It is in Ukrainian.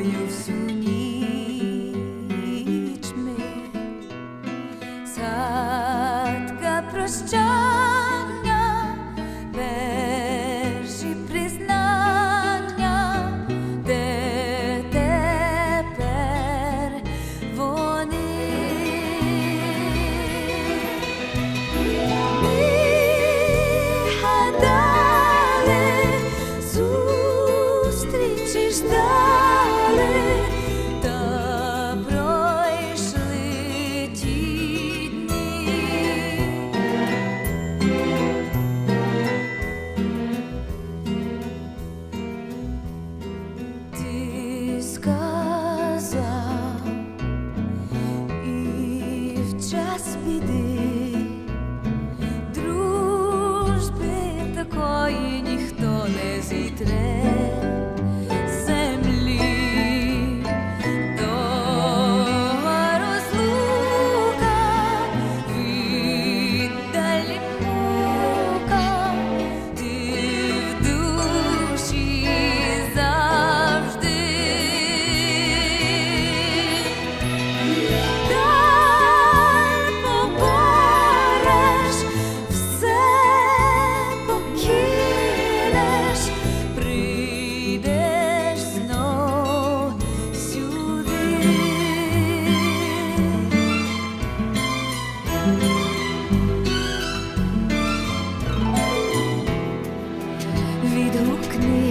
тобою всю ніч ми. Садка прощай. l'idée підгукни.